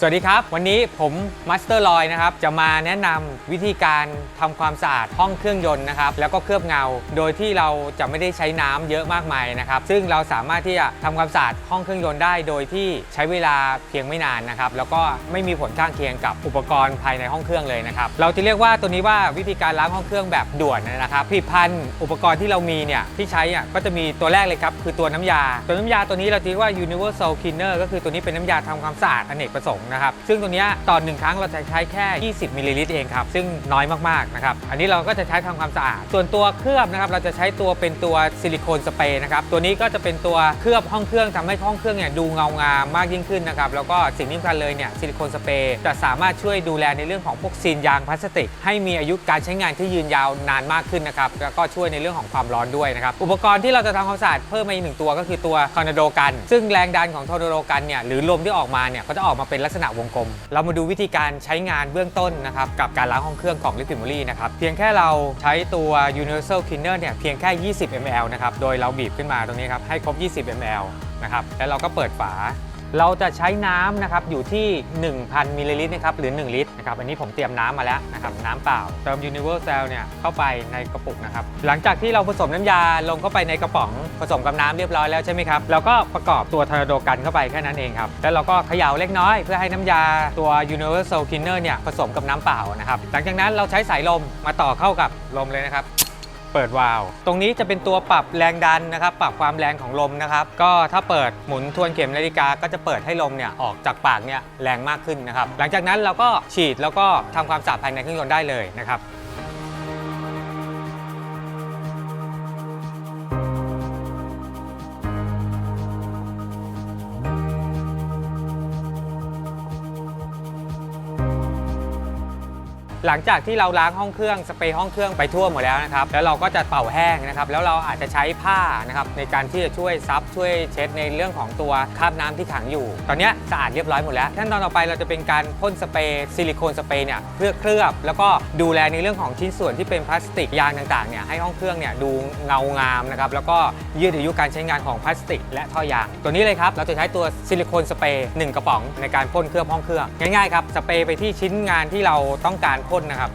สวัสดีครับ วันนี้ผมมาสเตอร์ลอยนะครับจะมาแนะนำวิธีการทำความสะอาดห้องเครื่องยนต์นะครับแล้วก็เคลือบเงา โดยที่เราจะไม่ได้ใช้น้ำเยอะมากมายนะครับซึ่งเราสามารถที่จะทำความสะอาดห้องเครื่องยนต์ได้ โดยที่ใช้เวลาเพียงไม่นานนะครับแล้วก็ไม่มีผลข้างเคียงกับอุปกรณ์ภายในห้องเครื่องเลยนะครับเราจะเรียกว่าตัวนี้ว่าวิธีการล้างห้องเครื่องแบบด่วนนะครับผลิตภัณฑ์อุปกรณ์ที่เรามีเนี่ยที่ใช้อะก็จะมีตัวแรกเลยครับคือตัวน้ำยา ตัวน้ำยาตัวนี้เราเรียกว่า universal cleaner ก็คือตัวนี้เป็นน้ำยาทำความสะอาดอเนกประสงค์นะครับ ซึ่งตัวนี้ต่อหนึ่งครั้งเราจะใช้แค่ 20มิลลิลิตรเองครับ ซึ่งน้อยมากๆนะครับ อันนี้เราก็จะใช้ทำความสะอาด ส่วนตัวเคลือบนะครับ เราจะใช้ตัวเป็นตัวซิลิโคนสเปรย์นะครับ ตัวนี้ก็จะเป็นตัวเคลือบห้องเครื่องทำให้ห้องเครื่องเนี่ยดูเงางามมากยิ่งขึ้นนะครับ แล้วก็สิ่งที่สำคัญเลยเนี่ยซิลิโคนสเปรย์จะสามารถช่วยดูแลในเรื่องของพวกซีนยางพลาสติก ให้มีอายุการใช้งานที่ยืนยาวนานมากขึ้นนะครับ แล้วก็ช่วยในเรื่องของความร้อนด้วยนะครับ อุปกรณ์ที่เราจะทำความสะอาดเพิ่มมาอีกหนึ่งตัวก็คือตัวทอร์นาโดกัน ซึ่งแรงดันของทอร์นาโดกันเนี่ยหรือลมที่ออกมาเนี่ยก็จะออกมาเป็นลักษณะวงกลม เรามาดูวิธีการใช้งานเบื้องต้นนะครับกับการล้างห้องเครื่องของ Liquid Memory นะครับเพียงแค่เราใช้ตัว Universal Cleaner เนี่ยเพียงแค่ 20 ml นะครับโดยเราบีบขึ้นมาตรงนี้ครับให้ครบ 20 ml นะครับแล้วเราก็เปิดฝา เราจะใช้น้ำนะครับอยู่ที่ 1,000มิลลิลิตรนะครับหรือ 1 ลิตรนะครับอันนี้ผมเตรียมน้ำมาแล้วนะครับน้ำเปล่าเติม Universal เนี่ยเข้าไปในกระปุกนะครับหลังจากที่เราผสมน้ำยาลงเข้าไปในกระป๋องผสมกับน้ำเรียบร้อยแล้วใช่ไหมครับเราก็ประกอบตัวทอร์นาโดกันเข้าไปแค่นั้นเองครับแล้วเราก็เขย่าเล็กน้อยเพื่อให้น้ำยาตัว Universal Cleaner เนี่ยผสมกับน้ำเปล่านะครับหลังจากนั้นเราใช้สายลมมาต่อเข้ากับลมเลยนะครับ เปิดวาล์วตรงนี้จะเป็นตัวปรับแรงดันนะครับ ปรับความแรงของลมนะครับ ก็ถ้าเปิดหมุนทวนเข็มนาฬิกาก็จะเปิดให้ลมเนี่ยออกจากปากเนี่ยแรงมากขึ้นนะครับ หลังจากนั้นเราก็ฉีดแล้วก็ทำความสะอาดภายในเครื่องยนต์ได้เลยนะครับ หลังจากที่เราล้างห้องเครื่องสเปรย์ห้องเครื่องไปทั่วหมดแล้วนะครับแล้วเราก็จะเป่าแห้งนะครับแล้วเราอาจจะใช้ผ้านะครับในการที่จะช่วยซับช่วยเช็ดในเรื่องของตัวคราบน้ำที่ขังอยู่ ตอนนี้สะอาดเรียบร้อยหมดแล้วขั้นตอนต่อไปเราจะเป็นการพ่นสเปรย์ซิลิโคนสเปรย์เนี่ยเพื่อเคลือบ แล้วก็ดูแลในเรื่องของชิ้นส่วนที่เป็นพลาสติกยางต่างๆเนี่ยให้ห้องเครื่องเนี่ยดูเงางามนะครับแล้วก็ยืดอายุการใช้งานของพลาสติก และท่อยาง ตัวนี้เลยครับเราจะใช้ตัวซิลิโคนสเปรย์หนึ่งกระป๋องในการพ่นเคลือบห้องเครื่องง่ายๆครับสเปรย์ไปที่ชิ้นงานที่เราต้องการพ่นนะครับ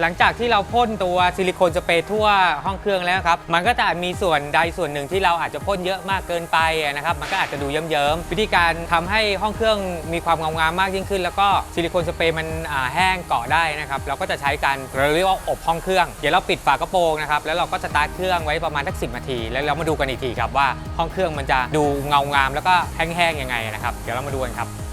หลังจากที่เราพ่นตัวซิลิโคนสเปรย์ทั่วห้องเครื่องแล้วครับ มันก็จะมีส่วนใดส่วนหนึ่งที่เราอาจจะพ่นเยอะมากเกินไปนะครับ มันก็อาจจะดูเยิ้มๆ วิธีการทำให้ห้องเครื่องมีความเงางามมากยิ่งขึ้น แล้วก็ซิลิโคนสเปรย์มันแห้งเกาะได้นะครับ เราก็จะใช้การเราเรียกว่าอบห้องเครื่อง เดี๋ยวเราปิดฝากระโปรงนะครับ แล้วเราก็สตาร์ทเครื่องไว้ประมาณสักสินาที แล้วเรามาดูกันอีกทีครับว่าห้องเครื่องมันจะดูเงางามแล้วก็แห้งๆยังไงนะครับ เดี๋ยวเรามาดูกันครับ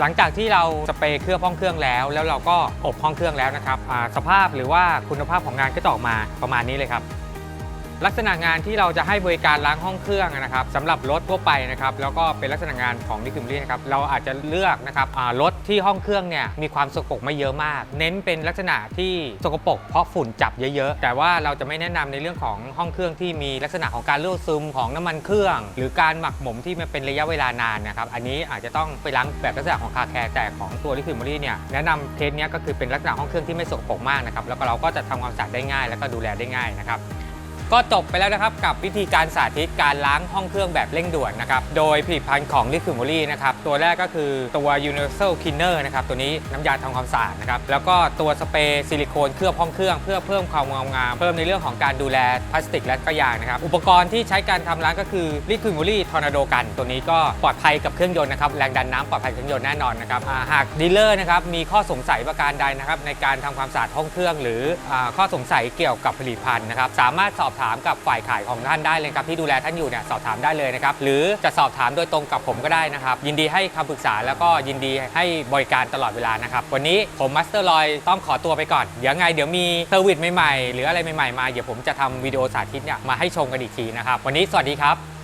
หลังจากที่เราสเปรย์เคลือบห้องเครื่องแล้ว แล้วเราก็อบห้องเครื่องแล้วนะครับสภาพหรือว่าคุณภาพของงานก็จะออกมาประมาณนี้เลยครับ ลักษณะงานที่เราจะให้บริการล้างห้องเครื่องนะครับสำหรับรถทั่วไปนะครับแล้วก็เป็นลักษณะงานของนิคิมรีนะครับเราอาจจะเลือกนะครับอ่ารถที่ห้องเครื่องเนี่ยมีความสกปรกไม่เยอะมาก เน้นเป็นลักษณะที่สกปรกเพราะฝุ่นจับเยอะๆ แต่ว่าเราจะไม่แนะนำในเรื่องของห้องเครื่องที่มีลักษณะของการรั่วซึมของน้ำมันเครื่อง หรือการหมักหมมที่มันเป็นระยะเวลานานนะครับอันนี้อาจจะต้องไปล้างแบบลักษณะของคาแคร์แต่ของตัวลิควิดมอรี่เนี่ยแนะนำเคสเนี้ยก็คือเป็นลักษณะห้องเครื่องที่ไม่สกปรกมากนะครับแล้วก็เราก็จะทำความสะอาดได้ง่าย แล้วก็ดูแลได้ง่ายนะครับ ก็จบไปแล้วนะครับกับวิธีการสาธิตการล้างห้องเครื่องแบบเร่งด่วนนะครับโดยผลิตภัณฑ์ของ Liquid m o l y นะครับตัวแรกก็คือตัว Universal Cleaner นะครับตัวนี้น้ำยาทำความสะอาดนะครับแล้วก็ตัวสเปรย์ซิลิโคนเคลือบห้องเครื่องเพื่อเพิ่มความเงางามเพิ่มในเรื่องของการดูแลพลาสติกและก็ยางนะครับอุปกรณ์ที่ใช้การทำล้างก็คือ Liquid m o l y Tornado กัน ตัวนี้ก็ปลอดภัยกับเครื่องยนต์นะครับแรงดันน้ำปลอดภัยเครื่องยนต์แน่นอนนะครับหากดีลเลอร์นะครับมีข้อสงสัยประการใดนะครับในการทำความสะอาดห้องเครื่อง หรือข้อสงสัยเกี่ยวกับผลิตภัณฑ์นะครับสามารถสอบถามกับฝ่ายขายของท่านได้เลยครับที่ดูแลท่านอยู่เนี่ยสอบถามได้เลยนะครับหรือจะสอบถามโดยตรงกับผมก็ได้นะครับ ยินดีให้คำปรึกษาแล้วก็ยินดีให้บริการตลอดเวลานะครับวันนี้ผมมาสเตอร์ลอยต้องขอตัวไปก่อนเดี๋ยวไงเดี๋ยวมีเซอร์วิสใหม่ๆหรืออะไรใหม่ๆมาเดี๋ยวผมจะทำวิดีโอสาธิตเนี่ยมาให้ชมกันอีกทีนะครับวันนี้สวัสดีครับ